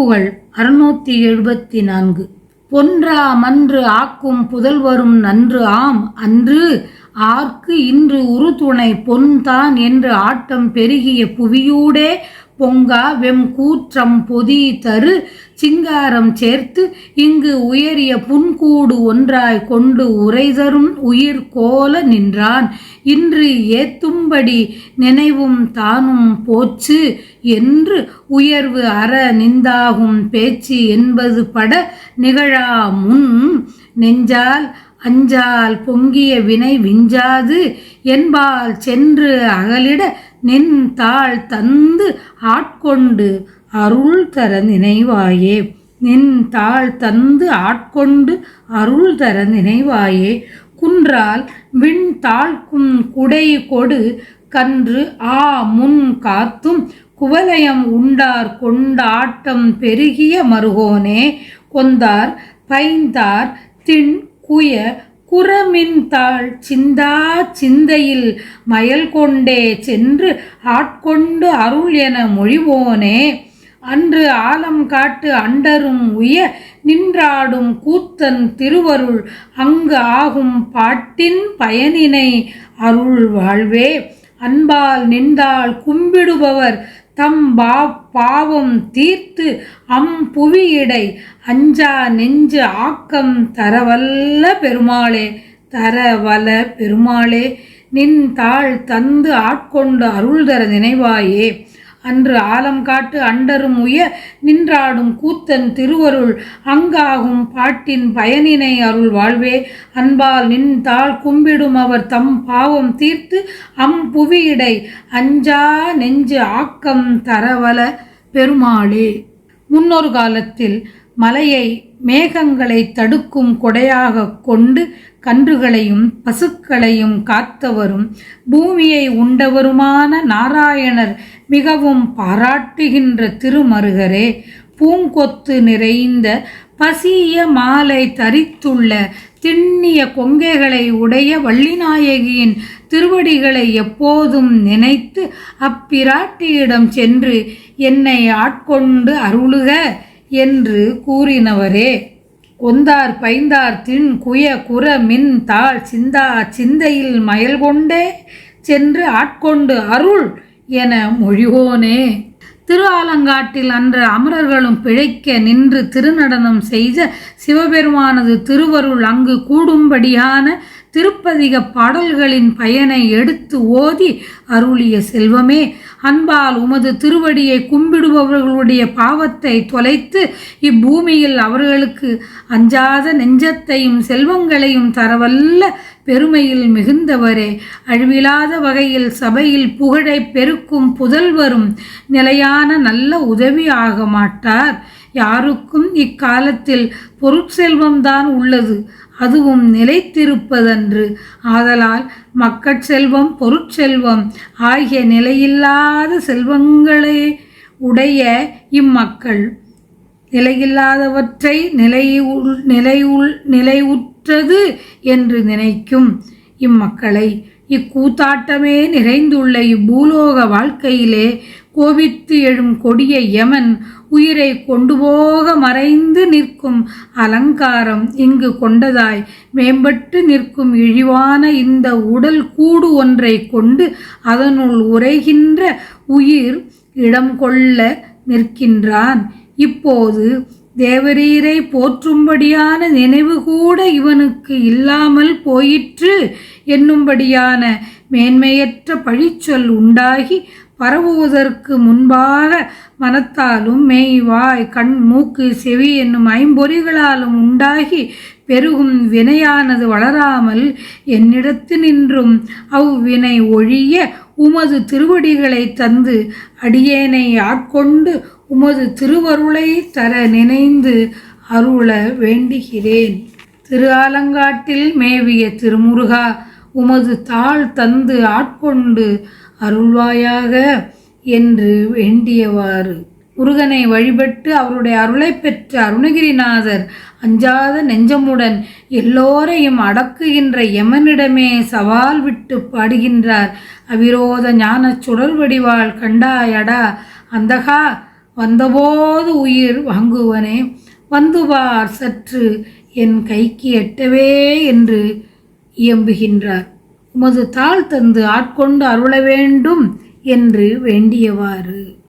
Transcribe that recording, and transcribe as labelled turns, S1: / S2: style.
S1: திருப்புகழ் அறுநூத்தி எழுபத்தி நான்கு. பொன்றா மன்று ஆக்கும் புதல்வரும் நன்று ஆம் அன்று ஆர்க்கு இன்று உறுதுணை பொன்தான் என்று ஆட்டம் பெருகிய புவியூடே பொங்கா வெம் கூற்றம் பொதி தரு சிங்காரம் சேர்த்து இங்கு உயரிய புன்கூடு ஒன்றாய் கொண்டு உரைதரும் உயிர் கோல நின்றான். இன்று ஏத்தும்படி நினைவும் தானும் போச்சு என்று உயர்வு அற நிந்தாகும் பேச்சு என்பது பட நிகழா முன் நெஞ்சால் அஞ்சால் பொங்கிய வினை விஞ்சாது என்பால் சென்று அகலிட நின் தாள் தந்து ஆட்கொண்டு அருள் தர நினைவாயே. நின் தாள் தந்து ஆட்கொண்டு அருள் தர நினைவாயே. குன்றால் விண் தாழ்க்கும் குடை கொடு கன்று ஆ முன் காத்தும் குவலயம் உண்டார் கொண்டாட்டம் பெருகிய மருகோனே. கொந்தார் பைந்தார் திண் குய குறமின்தாள் சிந்தா சிந்தையில் மயல் கொண்டே சென்று ஆட்கொண்டு அருள் என மொழிவோனே. அன்று ஆலம் காட்டு அண்டரும் உய நின்றாடும் கூத்தன் திருவருள் அங்கு ஆகும் பாட்டின் பயனினை அருள் வாழ்வே. அன்பால் நின்றால் கும்பிடுபவர் தம் பா பாவம் தீர்த்து அம் புவியிடை அஞ்சா நெஞ்சு ஆக்கம் தரவல்ல பெருமாளே தரவல பெருமாளே நின் தாழ் தந்து ஆட்கொண்டு அருள் தர நினைவாயே. அன்று ஆலம் காட்டு அண்டரும் உய நின்றாடும் கூத்தன் திருவருள் அங்காகும் பாட்டின் பயனினை அருள் வாழ்வே. அன்பால் நின் தாள் கும்பிடும் அவர் தம் பாவம் தீர்த்து அம் புவியிடை அஞ்சா நெஞ்சு ஆக்கம் தரவல பெருமாளே. முன்னொரு காலத்தில் மலையை மேகங்களை தடுக்கும் கொடையாக கொண்டு கன்றுகளையும் பசுக்களையும் காத்தவரும் பூமியை உண்டவருமான நாராயணர் மிகவும் பாராட்டுகின்ற திருமருகரே. பூங்கொத்து நிறைந்த பசிய மாலை தரித்துள்ள திண்ணிய கொங்கைகளை உடைய வள்ளிநாயகியின் திருவடிகளை எப்போதும் நினைத்து அப்பிராட்டியிடம் சென்று என்னை ஆட்கொண்டு அருளுக. என்று கூறினவரே கொந்தார் பைந்தார் தின் குய குற மின் தாள் சிந்தா சிந்தையில் மயல் கொண்டே சென்று ஆட்கொண்டு அருள் என மொழிகோனே. திருவாலங்காட்டில் அன்று அமரர்களும் பிழைக்க நின்று திருநடனம் செய்த சிவபெருமானது திருவருள் அங்கு கூடும்படியான திருப்பதிக பாடல்களின் பயனை எடுத்து ஓதி அருளிய செல்வமே. அன்பால் உமது திருவடியை கும்பிடுபவர்களுடைய பாவத்தை தொலைத்து இப்பூமியில் அவர்களுக்கு அஞ்சாத நெஞ்சத்தையும் செல்வங்களையும் தரவல்ல பெருமையில் மிகுந்தவரே. அழிவிலாத வகையில் சபையில் புகழை பெருக்கும் புதல்வரும் நிலையான நல்ல உதவி ஆக மாட்டார் யாருக்கும் இக்காலத்தில் பொருட்செல்வம்தான் உள்ளது. அதுவும் நிலைத்திருப்பதன்று. ஆதலால் மக்கட்செல்வம் பொருட்செல்வம் ஆகிய நிலையில்லாத செல்வங்களை உடைய இம்மக்கள். நிலையில்லாதவற்றை நிலையுள் நிலையுள் நிலையுற்றது என்று நினைக்கும் இம்மக்களை. இக்கூத்தாட்டமே நிறைந்துள்ள இப்பூலோக வாழ்க்கையிலே கோபித்து எழும் கொடிய யமன் உயிரை கொண்டு போக மறைந்து நிற்கும் அலங்காரம் இங்கு கொண்டதாய். மேம்பட்டு நிற்கும் இழிவான இந்த உடல் கூடு ஒன்றை கொண்டு அதனுள் உரைகின்ற உயிர் இடம் கொள்ள நிற்கின்றான். இப்போது தேவரீரை போற்றும்படியான நினைவு கூட இவனுக்கு இல்லாமல் போயிற்று. என்னும்படியான மேன்மையற்ற பழிச்சொல் உண்டாகி பரவுவதற்கு முன்பாக மனத்தாலும் மெய் வாய் கண் மூக்கு செவி என்னும் ஐம்பொறிகளாலும் உண்டாகி பெருகும் வினையானது வளராமல் என்னிடத்து நின்றும். அவ்வினை ஒழிய உமது திருவடிகளை தந்து அடியேனை ஆட்கொண்டு உமது திருவருளை தர நினைந்து அருள வேண்டுகிறேன். திரு ஆலங்காட்டில் மேவிய திருமுருகா உமது தாள் தந்து ஆட்கொண்டு அருள்வாயாக என்று வேண்டியவாறு. முருகனை வழிபட்டு அவருடைய அருளை பெற்ற அருணகிரிநாதர் அஞ்சாத நெஞ்சமுடன் எல்லோரையும் அடக்குகின்ற யமனிடமே சவால் விட்டு பாடுகின்றார். அவிரோத ஞான சுடர் வடிவால் கண்டாயடா அந்தகா வந்தபோது உயிர் வாங்குவனே வந்துவார் சற்று என் கைக்கு எட்டவே என்று இயம்புகின்றார். உமது தாள் தந்து ஆட்கொண்டு அருள வேண்டும் என்று வேண்டியவாறு.